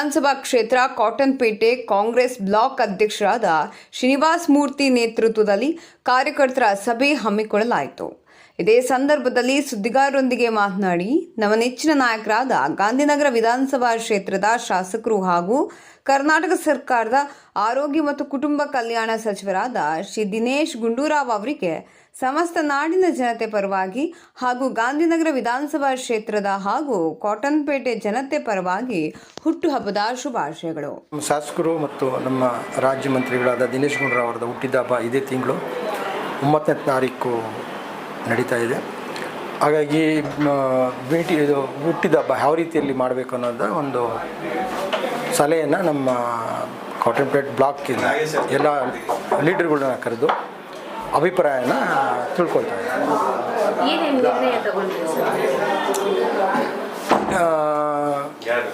ವಿಧಾನಸಭಾ ಕ್ಷೇತ್ರ ಕಾಟನ್ಪೇಟೆ ಕಾಂಗ್ರೆಸ್ ಬ್ಲಾಕ್ ಅಧ್ಯಕ್ಷರಾದ ಶ್ರೀನಿವಾಸ್ ಮೂರ್ತಿ ನೇತೃತ್ವದಲ್ಲಿ ಕಾರ್ಯಕರ್ತರ ಸಭೆ ಹಮ್ಮಿಕೊಳ್ಳಲಾಯಿತು. ಇದೇ ಸಂದರ್ಭದಲ್ಲಿ ಸುದ್ದಿಗಾರರೊಂದಿಗೆ ಮಾತನಾಡಿ ನಮ್ಮ ನೆಚ್ಚಿನ ನಾಯಕರಾದ ಗಾಂಧಿನಗರ ವಿಧಾನಸಭಾ ಕ್ಷೇತ್ರದ ಶಾಸಕರು ಹಾಗೂ ಕರ್ನಾಟಕ ಸರ್ಕಾರದ ಆರೋಗ್ಯ ಮತ್ತು ಕುಟುಂಬ ಕಲ್ಯಾಣ ಸಚಿವರಾದ ಶ್ರೀ ದಿನೇಶ್ ಗುಂಡೂರಾವ್ ಅವರಿಗೆ ಸಮಸ್ತ ನಾಡಿನ ಜನತೆ ಪರವಾಗಿ ಹಾಗೂ ಗಾಂಧಿನಗರ ವಿಧಾನಸಭಾ ಕ್ಷೇತ್ರದ ಹಾಗೂ ಕಾಟನ್ಪೇಟೆ ಜನತೆ ಪರವಾಗಿ ಹುಟ್ಟುಹಬ್ಬದ ಶುಭಾಶಯಗಳು. ಶಾಸಕರು ಮತ್ತು ನಮ್ಮ ರಾಜ್ಯ ಮಂತ್ರಿಗಳಾದ ದಿನೇಶ್ ಗುಂಡೂರಾವ್ ಅವರದ ಹುಟ್ಟಿದಹಬ್ಬ ಇದೇ ತಿಂಗಳು. ಒಂಬತ್ತನೇ ತಾರೀಕು ನಡೀತಾ ಇದೆ. ಹಾಗಾಗಿ ಭೇಟಿ ಇದು ಹುಟ್ಟಿದಹಬ್ಬ ಯಾವ ರೀತಿಯಲ್ಲಿ ಮಾಡಬೇಕು ಅನ್ನೋದ ಒಂದು ಸಲಹೆಯನ್ನು ನಮ್ಮ ಕಾಟನ್ಪೇಟ್ ಬ್ಲಾಕಿಂದ ಎಲ್ಲ ಲೀಡರ್ಗಳನ್ನ ಕರೆದು ಅಭಿಪ್ರಾಯನ ತಿಳ್ಕೊಳ್ತಾರೆ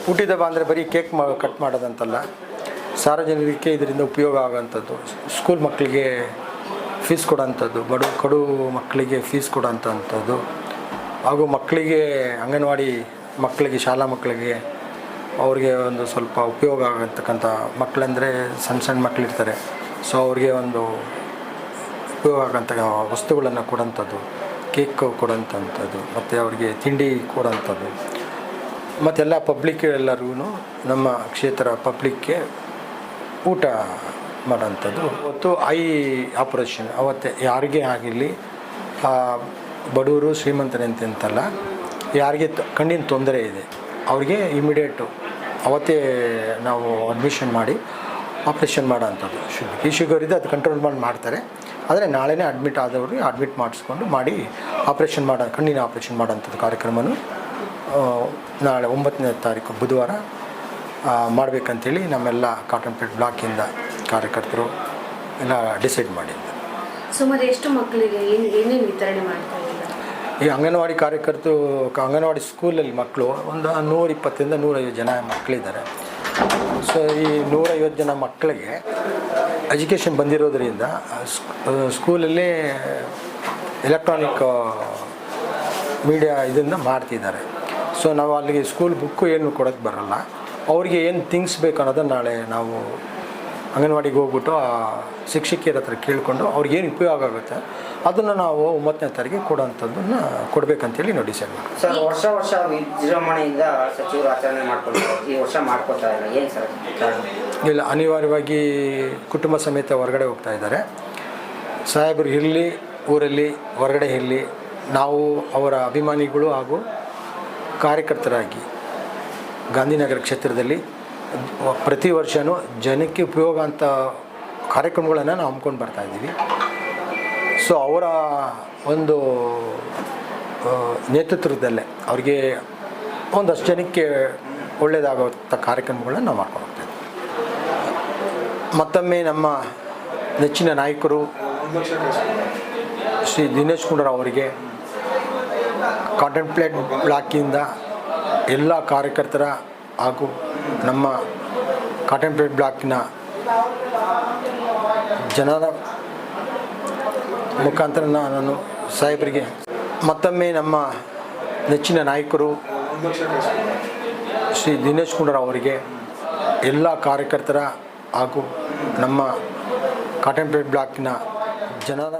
ಹುಟ್ಟಿದ ಹಬ್ಬ ಅಂದರೆ ಬರೀ ಕೇಕ್ ಮಾ ಕಟ್ ಮಾಡೋದಂತಲ್ಲ. ಸಾರ್ವಜನಿಕರಿಗೆ ಇದರಿಂದ ಉಪಯೋಗ ಆಗೋಂಥದ್ದು ಸ್ಕೂಲ್ ಮಕ್ಕಳಿಗೆ ಫೀಸ್ ಕೊಡೋಂಥದ್ದು ಬಡ ಕಡು ಮಕ್ಕಳಿಗೆ ಫೀಸ್ ಕೊಡೋಂಥದ್ದು ಹಾಗೂ ಮಕ್ಕಳಿಗೆ ಅಂಗನವಾಡಿ ಮಕ್ಕಳಿಗೆ, ಶಾಲಾ ಮಕ್ಕಳಿಗೆ ಅವ್ರಿಗೆ ಒಂದು ಸ್ವಲ್ಪ ಉಪಯೋಗ ಆಗತಕ್ಕಂಥ ಮಕ್ಕಳಂದರೆ ಸಣ್ಣ ಸಣ್ಣ ಮಕ್ಕಳಿರ್ತಾರೆ ಸೊ ಅವ್ರಿಗೆ ಒಂದು ಉಪಯೋಗ ಆಗೋಂಥ ವಸ್ತುಗಳನ್ನು ಕೊಡೋಂಥದ್ದು ಕೇಕ್ ಕೊಡೋಂಥದ್ದು ಮತ್ತು ಅವರಿಗೆ ತಿಂಡಿ ಕೊಡೋಂಥದ್ದು. ಮತ್ತೆಲ್ಲ ಪಬ್ಲಿಕ್ ಎಲ್ಲರಿಗೂ ನಮ್ಮ ಕ್ಷೇತ್ರ ಪಬ್ಲಿಕ್ಗೆ ಊಟ ಮಾಡೋಂಥದ್ದು ಅವತ್ತು ಐ ಆಪ್ರೇಷನ್, ಅವತ್ತೆ ಯಾರಿಗೇ ಆಗಿರಲಿ ಬಡವರು ಶ್ರೀಮಂತರಂತೆ ಅಂತಲ್ಲ, ಯಾರಿಗೆ ಕಣ್ಣಿನ ತೊಂದರೆ ಇದೆ, ಅವ್ರಿಗೆ ಇಮಿಡಿಯೇಟು ಅವತ್ತೇ ನಾವು ಅಡ್ಮಿಷನ್ ಮಾಡಿ ಆಪ್ರೇಷನ್ ಮಾಡೋಂಥದ್ದು. ಶುಗರ್ ಈ ಶುಗರ್ ಇದೆ ಅದು ಕಂಟ್ರೋಲ್ ಮಾಡಿ ಮಾಡ್ತಾರೆ. ಆದರೆ ನಾಳೆನೇ ಅಡ್ಮಿಟ್ ಆದವ್ರಿಗೆ ಅಡ್ಮಿಟ್ ಮಾಡಿಸ್ಕೊಂಡು ಮಾಡಿ ಆಪ್ರೇಷನ್ ಮಾಡೋ, ಕಣ್ಣಿನ ಆಪ್ರೇಷನ್ ಮಾಡೋಂಥದ್ದು ಕಾರ್ಯಕ್ರಮನೂ ನಾಳೆ ಒಂಬತ್ತನೇ ತಾರೀಕು ಬುಧವಾರ ಮಾಡ್ಬೇಕಂತೇಳಿ ನಮ್ಮೆಲ್ಲ ಕಾಟನ್ಪೇಟ್ ಬ್ಲಾಕಿಂದ ಕಾರ್ಯಕರ್ತರು ಎಲ್ಲ ಡಿಸೈಡ್ ಮಾಡಿದ್ದು. ಸುಮಾರು ಎಷ್ಟು ಮಕ್ಕಳಿಗೆ ಏನು ಏನೇನು ವಿತರಣೆ ಮಾಡ್ತಾ ಇದ್ದೀರಾ? ಈ ಅಂಗನವಾಡಿ ಕಾರ್ಯಕರ್ತರು ಅಂಗನವಾಡಿ ಸ್ಕೂಲಲ್ಲಿ ಮಕ್ಕಳು ಒಂದು ನೂರಿಪ್ಪತ್ತರಿಂದ ನೂರೈವತ್ತು ಜನ ಮಕ್ಕಳಿದ್ದಾರೆ. ಸೊ ಈ ನೂರೈವತ್ತು ಜನ ಮಕ್ಕಳಿಗೆ ಎಜುಕೇಷನ್ ಬಂದಿರೋದ್ರಿಂದ ಸ್ಕೂಲಲ್ಲಿ ಸ್ಕೂಲಲ್ಲೇ ಎಲೆಕ್ಟ್ರಾನಿಕ್ ಮೀಡಿಯಾ ಇದನ್ನು ಮಾಡ್ತಿದ್ದಾರೆ. ಸೊ ನಾವು ಅಲ್ಲಿಗೆ ಸ್ಕೂಲ್ ಬುಕ್ಕು ಏನು ಕೊಡೋಕ್ಕೆ ಬರಲ್ಲ. ಅವ್ರಿಗೆ ಏನು ಥಿಂಗ್ಸ್ ಬೇಕು ಅನ್ನೋದನ್ನು ನಾಳೆ ನಾವು ಅಂಗನವಾಡಿಗೆ ಹೋಗ್ಬಿಟ್ಟು ಆ ಶಿಕ್ಷಕಿಯರ ಹತ್ರ ಕೇಳಿಕೊಂಡು ಅವ್ರಿಗೇನು ಉಪಯೋಗ ಆಗುತ್ತೆ ಅದನ್ನು ನಾವು ಒಂಬತ್ತನೇ ತಾರೀಕಿಗೆ ಕೊಡೋಂಥದ್ದನ್ನು ಕೊಡಬೇಕಂತೇಳಿ ನಾವು ಡಿಸೈಡ್ ಮಾಡಿ ಸರ್ ವರ್ಷ ವರ್ಷ ವಿಜೃಂಭಣೆಯಿಂದ ಸಚಿವರು ಆಚರಣೆ ಮಾಡ್ಕೊಳ್ತಾರೆ ಈ ವರ್ಷ ಮಾಡ್ಕೊತಾ ಇಲ್ಲ. ಏನು ಸರ್ ಇಲ್ಲ ಅನಿವಾರ್ಯವಾಗಿ ಕುಟುಂಬ ಸಮೇತ ಹೊರಗಡೆ ಹೋಗ್ತಾ ಇದ್ದಾರೆ. ಸಾಹೇಬರು ಇರಲಿ ಊರಲ್ಲಿ ಹೊರಗಡೆ ಇರಲಿ ನಾವು ಅವರ ಅಭಿಮಾನಿಗಳು ಹಾಗೂ ಕಾರ್ಯಕರ್ತರಾಗಿ ಗಾಂಧಿನಗರ ಕ್ಷೇತ್ರದಲ್ಲಿ ಪ್ರತಿ ವರ್ಷವೂ ಜನಕ್ಕೆ ಉಪಯೋಗ ಅಂತ ಕಾರ್ಯಕ್ರಮಗಳನ್ನು ನಾವು ಹಮ್ಮಿಕೊಂಡು ಬರ್ತಾ ಇದ್ದೀವಿ. ಸೊ ಅವರ ಒಂದು ನೇತೃತ್ವದಲ್ಲೇ ಅವ್ರಿಗೆ ಒಂದಷ್ಟು ಜನಕ್ಕೆ ಒಳ್ಳೆಯದಾಗುವಂಥ ಕಾರ್ಯಕ್ರಮಗಳನ್ನ ನಾವು ಮಾಡ್ಕೊಂಡು ಮತ್ತೊಮ್ಮೆ ನಮ್ಮ ನೆಚ್ಚಿನ ನಾಯಕರು ಶ್ರೀ ದಿನೇಶ್ ಗುಂಡೂರಾವ್ ಅವರಿಗೆ ಕಾಂಟೆಂಪ್ಲೇಟ್ ಬ್ಲಾಕಿಂದ ಎಲ್ಲ ಕಾರ್ಯಕರ್ತರ ಹಾಗೂ ನಮ್ಮ ಕಾಟೆಂಪೇಟ್ ಬ್ಲಾಕಿನ ಜನರ ಮುಖಾಂತರ ನಾನು ಸಾಹೇಬರಿಗೆ ಮತ್ತೊಮ್ಮೆ ನಮ್ಮ ನೆಚ್ಚಿನ ನಾಯಕರು ಶ್ರೀ ದಿನೇಶ್ ಗುಂಡೂರಾವ್ ಅವರಿಗೆ ಎಲ್ಲ ಕಾರ್ಯಕರ್ತರ ಹಾಗೂ ನಮ್ಮ ಕಾಟನ್ಪೇಟ್ ಬ್ಲಾಕಿನ ಜನರ